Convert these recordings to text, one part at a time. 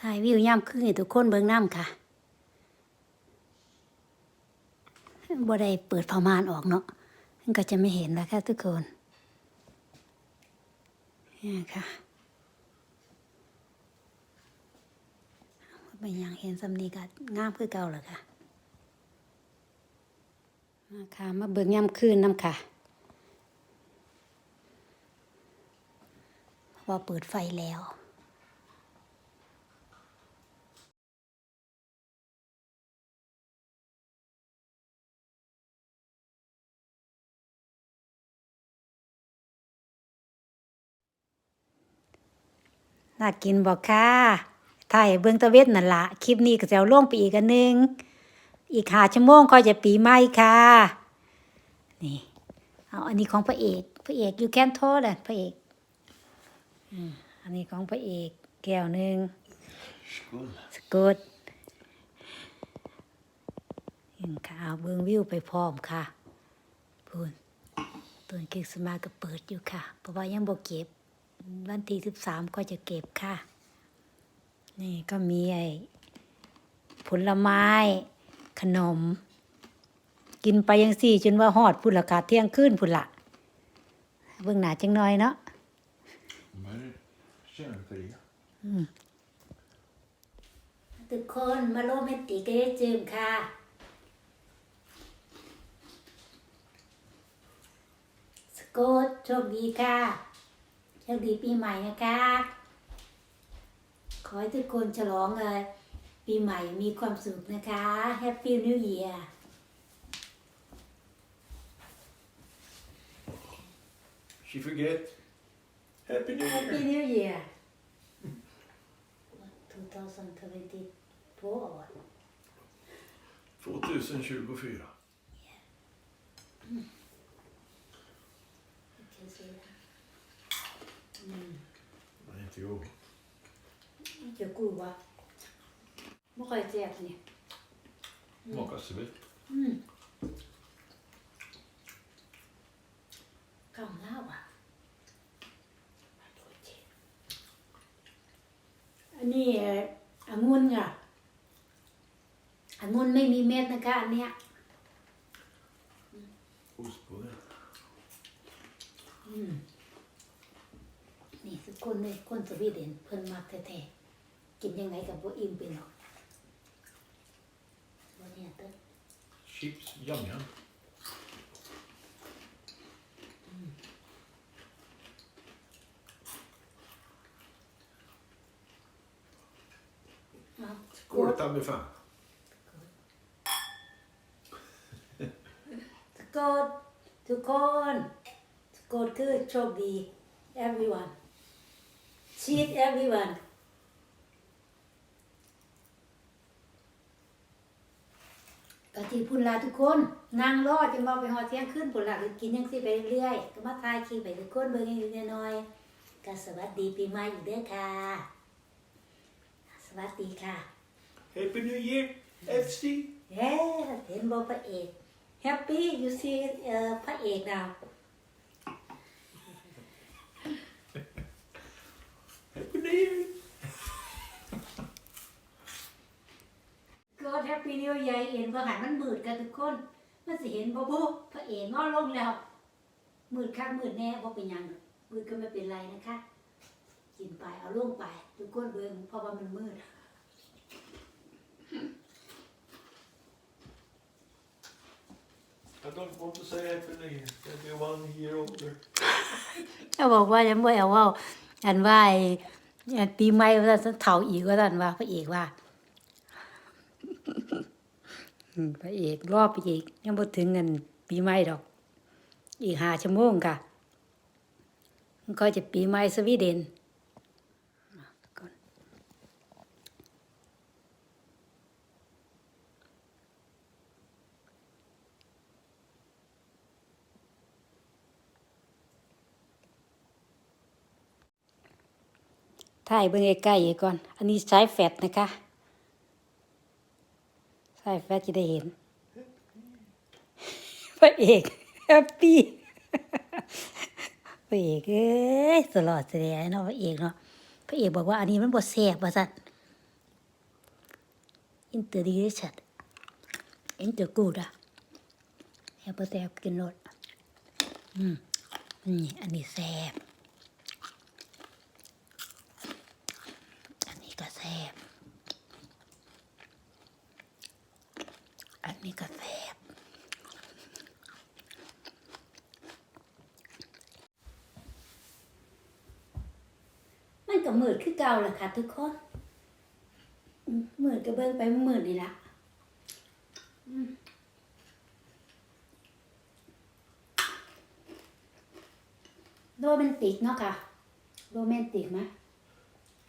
ถ่ายวิวย่ำขึ้นให้ทุกคนเบิ่งน้ำค่ะบ่ได้เปิดผ้าม่านออกเนาะมันก็จะไม่เห็นแล้วค่ะทุกคนนี่ค่ะเป็นอย่างเห็นสำนีก็งามคือเก่าแล้วค่ะมาค่ะ มาเบิ่งย่ำคืนน้ำค่ะเราะว่าเปิดไฟแล้ว น่ากินบอกค่ะถ่ายเบิ่งตะเวนนั่นละคลิปนี้ก็จะเอาลงไปอีกอันหนึง อีกหาชั่วโมงก็จะปีใหม่ค่ะ นี่ เอาอันนี้ของพระเอก พระเอกอยู่แคนโทษอะพระเอกอืมอันนี้ของพระเอกแก้วหนึ่ง Skål. สกดยิงค่ะเอาเบิ่งวิวไปพร้อมค่ะพูนต้นคริสต์มาสก็เปิดอยู่ค่ะ เพราะว่ายังบ่เก็บ วันที่สิบสามก็จะเก็บค่ะ นี่ก็มีไอ้ผลไม้ ขนม กินไปยังสี่จนว่าหอดพุ่นละกาเที่ยงคืนพุ่นละเบิ่งหนาจังน้อยเนาะ Men tjena Maria. ทุกคนมาโรแมนติกกันได้จืมค่ะสโกตโชคดีค่ะโช คดีปีใหม่นะคะ ขอให้ทุกคนฉลองเลยปีใหม่มีความสุขนะคะ Happy New Year She forget. Happy New Happy Year. New Year 2024 2024. Nej, inte jag. เจ้ากูวะไม่ค่อยแซ่บนี่ Smakar svett. อืมกำล่าวอะอันนี้เอ่อองุ่นค่ะองุ่นไม่มีเม็ดนะคะอันเนี้ย Ost på det. นี่คือ คนเลยคนสวีเดนเพิ่นมักแท้ๆกินยังไงกับบ่อิ่มเป็นหรอกบ่เนี่ยเต้น Chips, yum yum. เอาก Skål ด ta mig fan. สกดทุกคนสกดคือโชคดี everyone cheat everyone กะที่พุ่นลาทุกคนนั่งรอจนมาไปหอดเที่ยงขึ้นพุ่นลาคือกินยังสิไปเรื่อยๆก็มาทายคลิปไปทุกคนเบิ่งนิดๆหน่อยๆก็สวัสดีปีใหม่อีกเด้อค่ะสวัสดีค่ะ Happy New Year, FC. เย้เห็นบอกพระเอก Happy you see เอ่อพระเอกดาว Happy New Year. ก็ Happy New Year เห็นว่าหันมันมืดกันทุกคน มันสิเห็นบ่บุพระเอกนอนลงแล้ว มืดคักมืดแน่บ่เป็นหยังมืดก็ไม่เป็นไรนะคะกินไปเอาลงไป ทุกคนเบิ่งเพราะว่ามันมืด I don't want to say Happy New Year. I'll be one year older. เขาบอกว่ายังบ่เอาเว่าอันว่าไอ้อันปีใหม่ว่าซั่นเฒ่าอีกว่าซั่นว่าพระเอกว่าอืม พระเอกรอบไปอีก ยังบ่ถึงเงินปีใหม่ดอก อีกหาชั่วโมงค่ะมันก็จะปีใหม่สวีเดนอะก่อนถ่ายเบิ่งใกล้ๆก่อน อันนี้ใช้แฟลชนะคะ ใช้แฟจะได้เห็นพระเอกแฮปปี้พระเอกเอ้ยตลอดแสดงเนาะพระเอกเนาะพระเอกบอกว่าอันนี้มันบทแสบว่าสัตว์ inte delicious inte goda แอบแซ่บกินรสอืมนี่อันนี้แซบอันนี้ก็แซบ นนี้ก็แซ่บมันก็มืดคือเก่าแหละค่ะทุกคนอืมมืดก็เบิ่งไปมืดนี่ละโรแมนติกเนาะค่ะ โรแมนติกไหม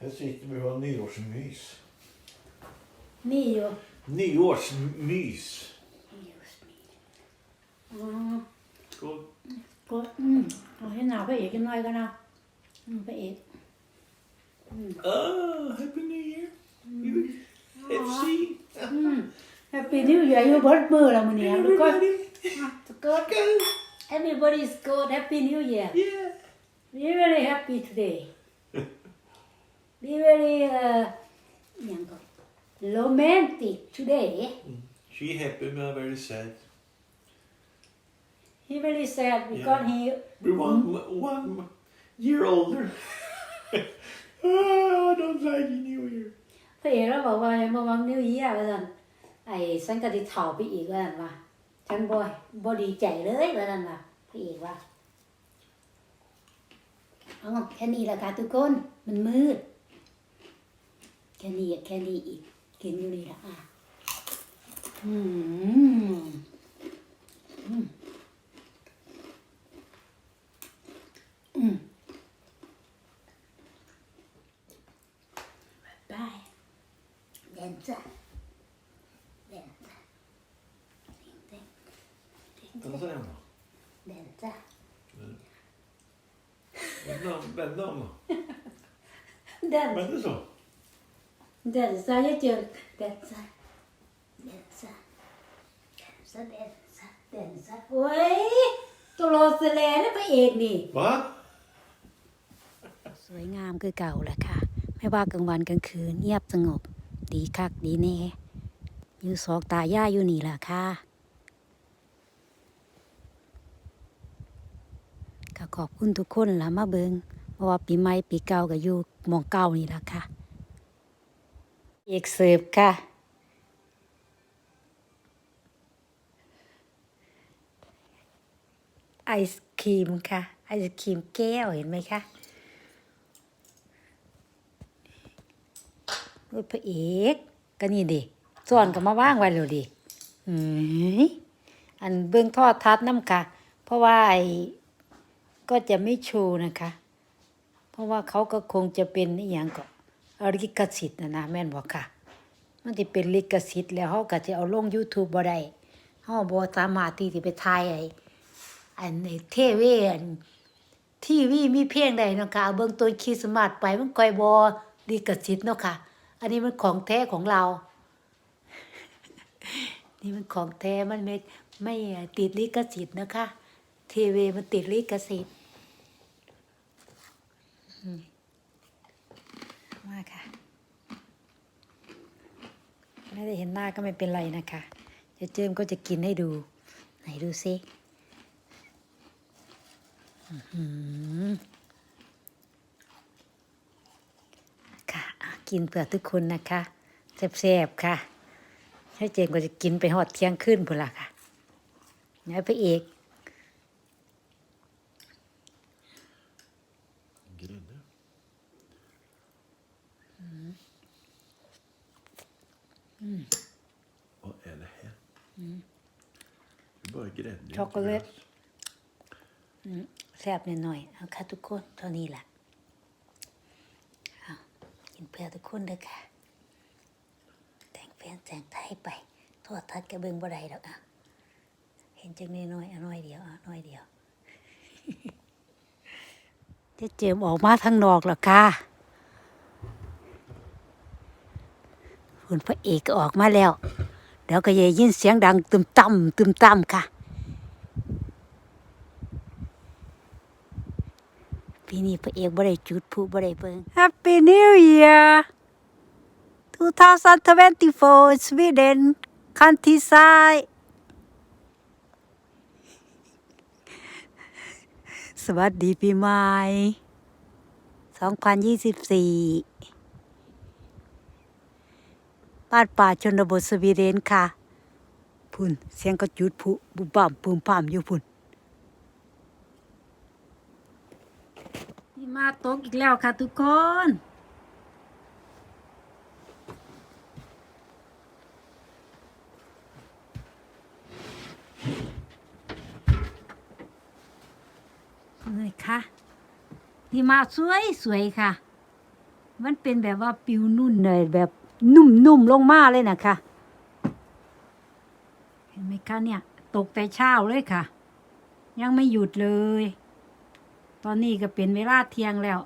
Här sitter vi och har nyårsmys. มีอยู่ Nyårsmys! อ๋อ Skål. ก็อืมเอาให้หนาวไปอีกกันหน่อยก็นะอืมไปอีก Ah, Happy New Year! You, FC! อืมแฮปปี้นิว e a r อยู่เบิดมือแล้วมื้อนี้ทุกคน Everybody! ทุกคน Go! everybody is good happy new year Yeah! we very happy today we very uh หยังก็ romantic today She happy but very sad. he very sad because he We're one, one year older. oh, I don't like the New Year. พระเอกเราบอกว่าเมื่อวันนิวเยียร์ว่าซั่นไอ้ฉันก็สิเฒ่าไปอีกว่าซั่นว่าฉันบ่บ่ดีใจเลยว่าซั่นว่าพระเอกว่าเอาแค่นี้แหละค่ะทุกคน มันมืด แค่นี้แค่นี้อีก กินอยู่นี่ละอะอืมอืมอืมบายเดนจ้ะเดนจ้ะเดนจ้ะ Den ser hemma. เด นจ้ะ Vänd vänd om då. เดน Vänd det så. เดนจ้ะเยอะเจอเดนจ้ะเดนจ้ะเดนจ้ะเดนจ้ะเดนจ้ะโอ้ยตัวโรสแลนี่พระเอกนี่ Va? สวยงามคือเก่าแหละค่ะ ไม่ว่ากลางวันกลางคืนเงียบสงบ ดีคักดีแน่อยู่สองตายายอยู่นี่แหละค่ะก็ขอบคุณทุกคนละมาเบิงเพราะว่าปีใหม่ปีเก่าก็อยู่หมองเก่านี่แหละค่ะเอกสิร์ฟค่ะ ไอศครีมค่ะ ไอศครีมแก้วเห็นไหมคะโอ้ยพระเอกก็นี่ดิส่วนก็มาว่างไว้แล้วดิอันเบื้องทอดทัดน้ำค่ะ เพราะว่าไอ้ก็จะไม่ชว์นะคะ เพราะว่าเขาก็คงจะเป็นอย่างก็ ลิขสิทธิ์นะนะแม่นบอกค่ะ มันจะเป็นลิขสิทธิ์แล้วเขาก็จะเอาลง YouTube บ่ได้เขาบ่สามารถที่จะไปถ่ายไอ้อันในเทเวอันทีวีมีเพลงใดเนาะค่ะเอาเบิ่งต้นคริสต์มาสไปมันก่อยบ่ลิขสิทธิ์เนาะค่ะ อันนี้มันของแท้ของเรา นี่มันของแท้มันไม่ไม่ติดลิขสิทธิ์นะคะทีวีมันติดลิขสิทธิ์ มมาค่ะไม่ได้เห็นหน้าก็ไม่เป็นไรนะคะเดี๋ยเจิมก็จะกินให้ดู ไหนดูซิอื้อหือค่ะกินเผื่อทุกคนนะคะแซ่บๆค่ะให้เจมก็จะกินไปหอดเที่ยงขึ้นพุ่นละค่ะนี่พระเอก Grädde. Vad är det här? Det är bara grädde. inte Chocolate. glass. แซ่บหน่อยๆเอาค่ะทุกคนเท่านี้แหละเอากินเพื่อทุกคนเด้อค่ะ แต่งแฟนแต่งไทยไปโทษทัดกระเบิงบ่ได้ดอกอะเห็นจังน้อยๆอะน้อยเดียวอะน้อยเดียว จะเจิมออกมาทางนอกแล้วค่ะ คุณพระเอกก็ออกมาแล้ว เดี๋ยวก็จะยินเสียงดังตึมต่ำตึมต่ำค่ะ ปีนี้พระเอกบ่ได้จุดพลุบ่ได้เบิ่ง Happy New Year 2024 Sweden countryside สวัสดีปีใหม่2024 บ้านป่าชนบทสวีเดนค่ะพุ่นเสียงก็จุดผุบุบบ่ามปูมพามอยู่พุ่นนี่มาตกอีกแล้วค่ะทุกคนเลยค่ะหิมะสวยสวยค่ะ มันเป็นแบบว่าปิวนุ่นเลยแบบ นุ่มๆลงมาเลยนะคะ เห็นไหมคะเนี่ย ตกแต่เช้าเลยค่ะ ยังไม่หยุดเลย ตอนนี้ก็เป็นเวลาเที่ยงแล้ว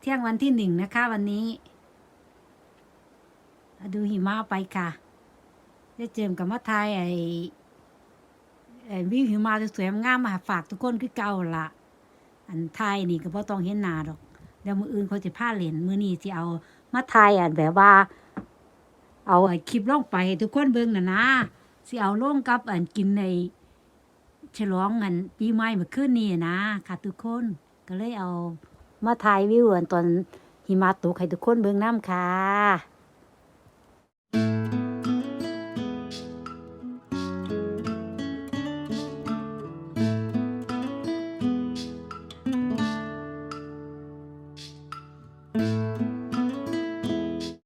เที่ยงวันที่หนึ่งนะคะ วันนี้ ดูหิมะไปค่ะได้เจิมกับมาไทยไอ้ไอ้วิวหิมะสวยๆงามมาฝากทุกคนคือเก่าละอันไทยนี่ก็บ่ต้องเห็นหนาดอกเดี๋ยวมืออื่นเขาจะพาเล่นมือนี้สิเอามาไทยอันแบบว่า เอาไอ้คลิปลงไปทุกคนเบิ่งน่ะนะสิเอาลงกับอันกินในฉลองอันปีใหม่เมื่อคืนนี้นะค่ะทุกคนก็เลยเอามาถ่ายวิวอันตอนหิมะตกให้ทุกคนเบิ่งน้ำค่ะ